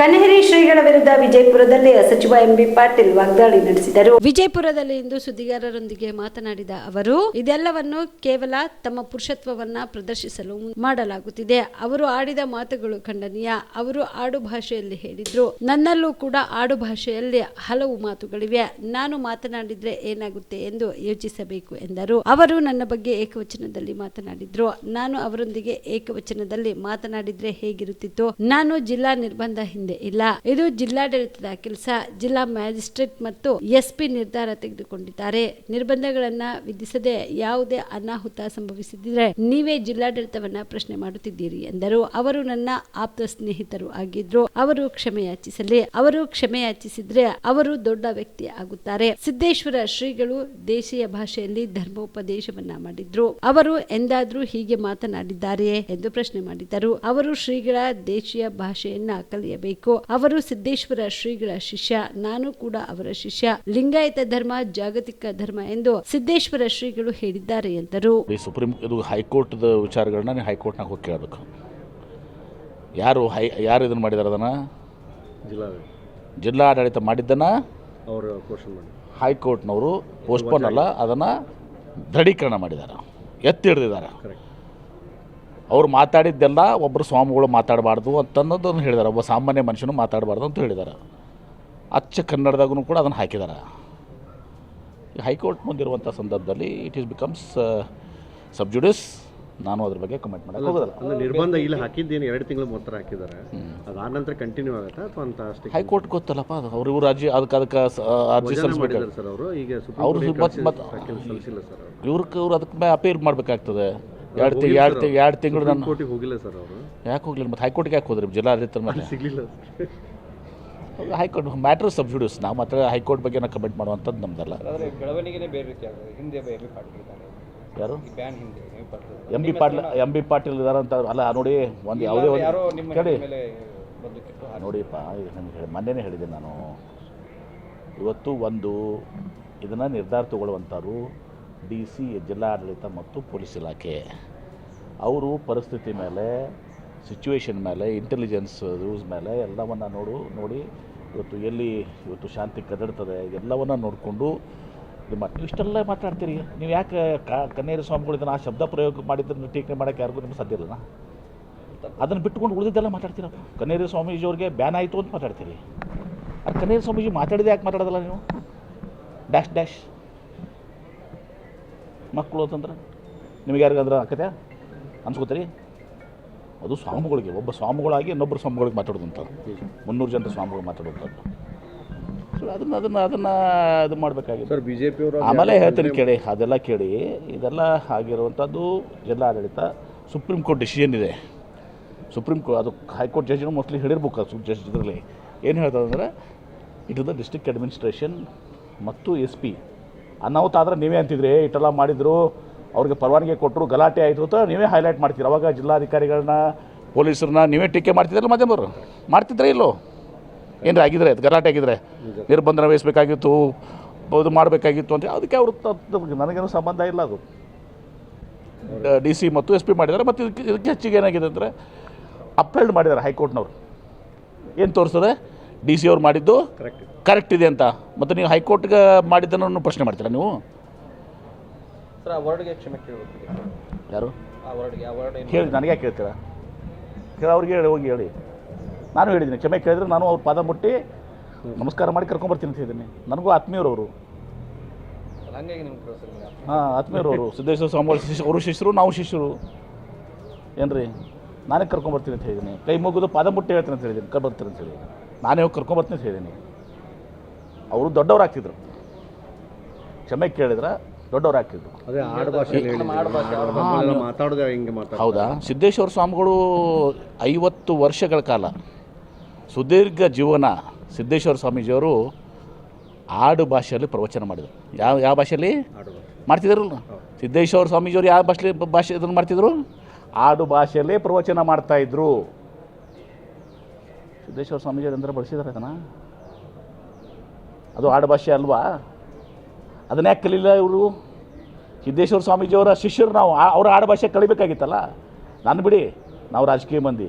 ಕನ್ಹೇರಿ ಶ್ರೀಗಳ ವಿರುದ್ಧ ವಿಜಯಪುರದಲ್ಲಿ ಸಚಿವ ಎಂಬಿ ಪಾಟೀಲ್ ವಾಗ್ದಾಳಿ ನಡೆಸಿದರು. ವಿಜಯಪುರದಲ್ಲಿ ಇಂದು ಸುದ್ದಿಗಾರರೊಂದಿಗೆ ಮಾತನಾಡಿದ ಅವರು, ಇದೆಲ್ಲವನ್ನು ಕೇವಲ ತಮ್ಮ ಪುರುಷತ್ವವನ್ನ ಪ್ರದರ್ಶಿಸಲು ಮಾಡಲಾಗುತ್ತಿದೆ. ಅವರು ಆಡಿದ ಮಾತುಗಳು ಖಂಡನೀಯ. ಅವರು ಆಡು ಭಾಷೆಯಲ್ಲಿ ಹೇಳಿದ್ರು. ನನ್ನಲ್ಲೂ ಕೂಡ ಆಡು ಭಾಷೆಯಲ್ಲಿ ಹಲವು ಮಾತುಗಳಿವೆ. ನಾನು ಮಾತನಾಡಿದ್ರೆ ಏನಾಗುತ್ತೆ ಎಂದು ಯೋಚಿಸಬೇಕು ಎಂದರು. ಅವರು ನನ್ನ ಬಗ್ಗೆ ಏಕವಚನದಲ್ಲಿ ಮಾತನಾಡಿದ್ರು. ನಾನು ಅವರೊಂದಿಗೆ ಏಕವಚನದಲ್ಲಿ ಮಾತನಾಡಿದ್ರೆ ಹೇಗಿರುತ್ತಿತ್ತು? ನಾನು ಜಿಲ್ಲಾ ನಿರ್ಬಂಧ ಹಿಂದೆ ಇಲ್ಲ. ಇದು ಜಿಲ್ಲಾಡಳಿತದ ಕೆಲಸ. ಜಿಲ್ಲಾ ಮ್ಯಾಜಿಸ್ಟ್ರೇಟ್ ಮತ್ತು ಎಸ್ಪಿ ನಿರ್ಧಾರ ತೆಗೆದುಕೊಂಡಿದ್ದಾರೆ. ನಿರ್ಬಂಧಗಳನ್ನ ವಿಧಿಸದೆ ಯಾವುದೇ ಅನಾಹುತ ಸಂಭವಿಸಿದ್ರೆ ನೀವೇ ಜಿಲ್ಲಾಡಳಿತವನ್ನ ಪ್ರಶ್ನೆ ಮಾಡುತ್ತಿದ್ದೀರಿ ಎಂದರು. ಅವರು ನನ್ನ ಆಪ್ತ ಸ್ನೇಹಿತರು ಆಗಿದ್ರು. ಅವರು ಕ್ಷಮೆಯಾಚಿಸಲಿ. ಅವರು ಕ್ಷಮೆಯಾಚಿಸಿದ್ರೆ ಅವರು ದೊಡ್ಡ ವ್ಯಕ್ತಿ ಆಗುತ್ತಾರೆ. ಸಿದ್ದೇಶ್ವರ ಶ್ರೀಗಳು ದೇಶೀಯ ಭಾಷೆಯಲ್ಲಿ ಧರ್ಮೋಪದೇಶವನ್ನ ಮಾಡಿದ್ರು. ಅವರು ಎಂದಾದ್ರೂ ಹೀಗೆ ಮಾತನಾಡಿದ್ದಾರೆಯೇ ಎಂದು ಪ್ರಶ್ನೆ ಮಾಡಿದರು. ಅವರು ಶ್ರೀಗಳ ದೇಶೀಯ ಭಾಷೆಯನ್ನ ಕಲಿಯಬೇಕು. ಅವರು ಸಿದ್ದೇಶ್ವರ ಶ್ರೀಗಳ ಶಿಷ್ಯ ನಾನು ಕೂಡ ಅವರ ಶಿಷ್ಯ. ಲಿಂಗಾಯತ ಧರ್ಮ ಜಾಗತಿಕ ಧರ್ಮ ಎಂದು ಸಿದ್ದೇಶ್ವರ ಶ್ರೀಗಳು ಹೇಳಿದ್ದಾರೆ ಎಂದರು. ಸುಪ್ರೀಂ ಇದು ಹೈಕೋರ್ಟ್ ವಿಚಾರಗಳನ್ನ ಹೈಕೋರ್ಟ್ ಹೈಕೋರ್ಟ್ನಾಗ ಹೋಗಿ ಕೇಳಬೇಕು. ಯಾರು ಹೈ ಯಾರು ಇದನ್ನು ಮಾಡಿದಾರೆ ಅದನ್ನ? ಜಿಲ್ಲಾ ಜಿಲ್ಲಾಡಳಿತ ಮಾಡಿದ್ದನ್ನು ಅವರು ಹೈಕೋರ್ಟ್ನವರು ಪೋಸ್ಟ್ಪೋನ್ ಅಲ್ಲ ಅದನ್ನ ದೃಢೀಕರಣ ಮಾಡಿದ್ದಾರೆ ಎತ್ತಿ ಹಿಡಿದಿದ್ದಾರೆ. ಕರೆಕ್ಟ್ ಅವ್ರು ಮಾತಾಡಿದ್ದೆಲ್ಲ ಒಬ್ಬರು ಸ್ವಾಮಿಗಳು ಮಾತಾಡಬಾರ್ದು ಅಂತನ್ನೋದನ್ನು ಹೇಳಿದ್ದಾರೆ ಒಬ್ಬ ಸಾಮಾನ್ಯ ಮನುಷ್ಯನು ಮಾತಾಡಬಾರ್ದು ಅಂತ ಹೇಳಿದ್ದಾರೆ ಅಚ್ಚ ಕನ್ನಡದಾಗೂ ಕೂಡ ಅದನ್ನು ಹಾಕಿದ್ದಾರೆ ಈ ಹೈಕೋರ್ಟ್ ಮುಂದಿರುವಂಥ ಸಂದರ್ಭದಲ್ಲಿ ಇಟ್ ಈಸ್ ಬಿಕಮ್ಸ್ ಸಬ್ಜುಡಿಸ್ ನಾನು ಅದ್ರ ಬಗ್ಗೆ ಕಮೆಂಟ್ ಅಂದ್ರೆ ನಿರ್ಬಂಧ ಇಲ್ಲಿ ಹಾಕಿದ್ದೇನು? ಎರಡು ತಿಂಗಳು ಮೊತ್ತರ ಹಾಕಿದ್ದಾರೆ. ಅದಾದ ನಂತರ ಕಂಟಿನ್ಯೂ ಆಗುತ್ತೆ ಅಥವಾ ಅಂತ ಅಷ್ಟೇ? ಹೈಕೋರ್ಟ್ ಗೊತ್ತಲ್ಲಪ್ಪ ಅದು ಅವ್ರು ಇವ್ರು ಅರ್ಜಿ ಅದಕ್ಕೆ ಅದಕ್ಕೆ ಅರ್ಜಿ ಸಲ್ಲಿಸಬೇಕು. ಸರ್ ಅವರು. ಈಗ ಅವ್ರು ಸುಪ್ರೀಂ ಮತ್- ಮತ್- ಸಲ್ಲಿಸಿಲ್ಲ ಸರ್ ಅವರು. ಇವ್ರಿಗೆ ಇವ್ರು ಅದಕ್ಕೆ ಅಪೀಲ್ ಮಾಡಬೇಕಾಗ್ತದೆ. ಎರಡು ತಿಂಗ್ ಎರಡು ತಿಂಗ್ ಎರಡು ತಿಂಗಳು ನಾನು ಕೋರ್ಟಿಗೆ ಹೋಗಿಲ್ಲ ಸರ್ ಅವರು. ಯಾಕೆ ಹೋಗಲಿಲ್ಲ? ಮತ್ತು ಹೈಕೋರ್ಟ್ಗೆ ಯಾಕೆ ಹೋದ್ರಿ? ಜಿಲ್ಲಾಡಳಿತದ ಮೇಲೆ. ಸಿಗಲಿಲ್ಲ ಹೈಕೋರ್ಟ್ ಮ್ಯಾಟ್ರ್ ಸಬ್ಸಿಡ್ಯೂಸ್ ನಾವು ಮಾತ್ರ ಹೈಕೋರ್ಟ್ ಬಗ್ಗೆ ನಾವು ಕಮೆಂಟ್ ಮಾಡುವಂಥದ್ದು ನಮ್ದಲ್ಲ. ಬೆಳವಣಿಗೆನೇ ಬೇರೆ ರೀತಿ ಆಗಿದೆ. ಹಿಂದೆ ಬೇರೆ ಬಿ ಪಾಟೀಲ್ ಇದ್ದಾರೆ. ಯಾರು? ಈ ಬ್ಯಾನ್ ಹಿಂದೆ M B Patil M B Patil ಇದಾರೆ ಅಂತ ಅಲ್ಲ ನೋಡಿ ಒಂದು ಯಾವುದೇ ಒಂದು ಕೇಳಿ. ನೋಡಿಪ್ಪ ಈಗ ನಿಮ್ಗೆ ಹೇಳಿ ಮೊನ್ನೆನೇ ಹೇಳಿದೆ ನಾನು. ಇವತ್ತು ಒಂದು ಇದನ್ನು ನಿರ್ಧಾರ ತಗೊಳ್ಳುವಂಥವ್ರು ಡಿ ಸಿ ಜಿಲ್ಲಾಡಳಿತ ಮತ್ತು ಪೊಲೀಸ್ ಇಲಾಖೆ. ಅವರು ಪರಿಸ್ಥಿತಿ ಮೇಲೆ ಸಿಚುವೇಷನ್ ಮೇಲೆ ಇಂಟೆಲಿಜೆನ್ಸ್ ರೂಲ್ಸ್ ಮೇಲೆ ಎಲ್ಲವನ್ನು ನೋಡು, ನೋಡಿ, ಇವತ್ತು ಎಲ್ಲಿ ಇವತ್ತು ಶಾಂತಿ ಕದಡ್ತದೆ, ಎಲ್ಲವನ್ನ ನೋಡಿಕೊಂಡು ನಿಮ್ಮ ಇಷ್ಟೆಲ್ಲ ಮಾತಾಡ್ತೀರಿ. ನೀವು ಯಾಕೆ ಕನ್ನೇರಿ ಸ್ವಾಮಿಗಳು ಇದನ್ನು ಆ ಶಬ್ದ ಪ್ರಯೋಗ ಮಾಡಿದ್ದನ್ನು ಟೀಕೆ ಮಾಡೋಕ್ಕೆ ಯಾರಿಗೂ ನಿಮ್ಗೆ ಸಾಧ್ಯ ಇಲ್ಲನಾ? ಅದನ್ನು ಬಿಟ್ಟುಕೊಂಡು ಉಳಿದಿದ್ದೆಲ್ಲ ಮಾತಾಡ್ತೀರಪ್ಪ ಕನ್ನೇರಿ ಸ್ವಾಮೀಜಿಯವ್ರಿಗೆ ಬ್ಯಾನ್ ಆಯಿತು ಅಂತ ಮಾತಾಡ್ತೀರಿ. ಅದು ಕನ್ನೇರಿ ಸ್ವಾಮೀಜಿ ಮಾತಾಡಿದೆ ಯಾಕೆ ಮಾತಾಡೋದಲ್ಲ ನೀವು? Dash dash. ಮಕ್ಕಳು ಅಂತಂದ್ರೆ? ನಿಮಗೆ ಯಾರಿಗಂದ್ರೆ ಆಕತೆ ಅನ್ಸ್ಕೋತೀರಿ ಅದು ಸ್ವಾಮಿಗಳಿಗೆ ಒಬ್ಬ ಸ್ವಾಮಿಗಳಾಗಿ ಇನ್ನೊಬ್ಬರು ಸ್ವಾಮಿಗಳಿಗೆ ಮಾತಾಡೋದಂಥದ್ದು. ಮುನ್ನೂರು ಜನ ಸ್ವಾಮಿಗಳು ಮಾತಾಡೋದಂಥದ್ದು ಸೊ ಅದನ್ನು ಅದನ್ನು ಅದನ್ನು ಇದು ಮಾಡಬೇಕಾಗಿದೆ. ಸರ್ ಬಿಜೆಪಿ ಅವರು ಆಮೇಲೆ ಹೇಳ್ತೀನಿ ಕೇಳಿ ಅದೆಲ್ಲ ಕೇಳಿ ಇದೆಲ್ಲ ಆಗಿರುವಂಥದ್ದು ಜಿಲ್ಲಾಡಳಿತ ಸುಪ್ರೀಂ ಕೋರ್ಟ್ ಡಿಸಿಷನ್ ಇದೆ. ಸುಪ್ರೀಂ ಕೋರ್ಟ್ ಅದು ಹೈಕೋರ್ಟ್ ಜಡ್ಜ್ನು ಮೋಸ್ಟ್ಲಿ ಹೇಳಿರ್ಬೇಕು ಅದು ಜಡ್ಜ್ ಇದರಲ್ಲಿ. ಏನು ಹೇಳ್ತದೆ ಅಂದರೆ ಇಟ್ ದ ಡಿಸ್ಟ್ರಿಕ್ಟ್ ಅಡ್ಮಿನಿಸ್ಟ್ರೇಷನ್ ಮತ್ತು ಎಸ್ ಪಿ ಅನಾಹುತ ಆದರೆ ನೀವೇ ಅಂತಿದ್ರಿ ಇಟ್ಟೆಲ್ಲ ಮಾಡಿದ್ರು ಅವ್ರಿಗೆ ಪರವಾನಗಿ ಕೊಟ್ಟರು ಗಲಾಟೆ ಆಯಿತು ಅಂತ ನೀವೇ ಹೈಲೈಟ್ ಮಾಡ್ತೀರಿ. ಅವಾಗ ಜಿಲ್ಲಾಧಿಕಾರಿಗಳನ್ನ ಪೊಲೀಸರನ್ನ ನೀವೇ ಟೀಕೆ ಮಾಡ್ತಿದ್ರಲ್ಲ ಮಾಧ್ಯಮರು? ಮಾಡ್ತಿದ್ರೆ ಇಲ್ಲೋ? ಏನಾರ ಆಗಿದ್ರೆ ಗಲಾಟೆ ಆಗಿದ್ರೆ? ನಿರ್ಬಂಧನ ವಹಿಸಬೇಕಾಗಿತ್ತು ಇದು ಮಾಡಬೇಕಾಗಿತ್ತು ಅಂತ ಅದಕ್ಕೆ ಅವರು ನನಗೇನು ಸಂಬಂಧ ಇಲ್ಲ ಅದು. ಡಿ ಸಿ ಮತ್ತು ಎಸ್ ಪಿ ಮಾಡಿದ್ದಾರೆ. ಮತ್ತು ಇದಕ್ಕೆ ಇದಕ್ಕೆ ಹೆಚ್ಚಿಗೆ ಏನಾಗಿದೆ ಅಂದರೆ ಅಪ್ಹೆಲ್ಡ್ ಮಾಡಿದ್ದಾರೆ ಹೈಕೋರ್ಟ್ನವರು. ಏನು ತೋರಿಸ್ತದೆ ಡಿ ಸಿ ಅವ್ರು ಮಾಡಿದ್ದು ಕರೆಕ್ಟ್ ಕರೆಕ್ಟ್ ಇದೆ ಅಂತ. ಮತ್ತು ನೀವು ಹೈಕೋರ್ಟ್ಗೆ ಮಾಡಿದ್ದನ್ನು ಪ್ರಶ್ನೆ ಮಾಡ್ತೀರಾ ನೀವು? ಆ ವರ್ಡ್ಗೆ ಕ್ಷಮೆ ಕೇಳಬೇಕು. ಯಾರು? ಆ ವರ್ಡ್ಗೆ ಆ ವರ್ಡ್ ಏನು ಕೇಳಿ ನನಗೆ ಯಾಕೆ ಕೇಳ್ತೀರಾ? ಕೇಳಿ ಅವ್ರಿಗೆ ಹೇಳಿ ಹೋಗಿ ಹೇಳಿ. ನಾನು ಹೇಳಿದ್ದೀನಿ ಕ್ಷಮೆ ಕೇಳಿದ್ರೆ ನಾನು ಅವ್ರ ಪಾದ ಮುಟ್ಟಿ ನಮಸ್ಕಾರ ಮಾಡಿ ಕರ್ಕೊಂಬರ್ತೀನಿ ಅಂತ ಹೇಳಿದ್ದೀನಿ. ನನಗೂ ಆತ್ಮೀಯರು ಅವರು. ಹಂಗಾಗಿ ನಿಮ್ಗೆ ಕಳಿಸಿಲ್ಲ ಹಾಂ ಆತ್ಮೀಯರು ಅವರು. ಸಿದ್ದೇಶ್ವರ ಸ್ವಾಮಿ ಶಿಷ್ಯ ಅವರು ಶಿಷ್ಯರು ನಾವು ಶಿಷ್ಯರು. ಏನ್ರಿ? ನಾನೇ ಕರ್ಕೊಂಬರ್ತೀನಿ ಅಂತ ಹೇಳಿದ್ದೀನಿ. ಕೈ ಮುಗಿದು ಪಾದ ಮುಟ್ಟಿ ಹೇಳ್ತೀನಿ ಅಂತ ಹೇಳಿದ್ದೀನಿ. ಕರ್ಬರ್ತೀನಿ ಅಂತ ಹೇಳಿ ನಾನೇ ಹೋಗಿ ಕರ್ಕೊಂಬರ್ತೀನಿ ಅಂತ ಹೇಳಿದ್ದೀನಿ. ಅವರು ದೊಡ್ಡವ್ರು ಆಗ್ತಿದ್ರು ಕ್ಷಮೆ ಕೇಳಿದ್ರೆ ದೊಡ್ಡವ್ರು ಹಾಕಿದ್ರು ಹೌದಾ? ಸಿದ್ದೇಶ್ವರ ಸ್ವಾಮಿಗಳು ಐವತ್ತು ವರ್ಷಗಳ ಕಾಲ ಸುದೀರ್ಘ ಜೀವನ ಸಿದ್ದೇಶ್ವರ ಸ್ವಾಮೀಜಿಯವರು ಆಡು ಭಾಷೆಯಲ್ಲಿ ಪ್ರವಚನ ಮಾಡಿದರು. ಯಾವ ಯಾವ ಭಾಷೆಯಲ್ಲಿ? ಮಾಡ್ತಿದ್ರಲ್ಲ? ಸಿದ್ದೇಶ್ವರ ಸ್ವಾಮೀಜಿಯವರು ಯಾವ ಭಾಷೆ ಭಾಷೆ ಇದನ್ನು ಮಾಡ್ತಿದ್ರು? ಆಡು ಭಾಷೆಯಲ್ಲೇ ಪ್ರವಚನ ಮಾಡ್ತಾಯಿದ್ರು ಸಿದ್ದೇಶ್ವರ ಸ್ವಾಮೀಜಿಯವರು ಅಂದ್ರೆ ಬಳಸಿದಾರೆ ಅದನ್ನು? ಅದು ಆಡು ಭಾಷೆ ಅಲ್ವಾ? ಅದನ್ನ ಯಾಕೆ ಕಲೀಲಿಲ್ಲ ಇವರು. ಸಿದ್ದೇಶ್ವರ ಸ್ವಾಮೀಜಿಯವರ ಶಿಷ್ಯರು ನಾವು ಅವರ ಆಡಭಾಷೆ ಕಲಿಬೇಕಾಗಿತ್ತಲ್ಲ? ನಾನು ಬಿಡಿ, ನಾವು ರಾಜಕೀಯ ಮಂದಿ.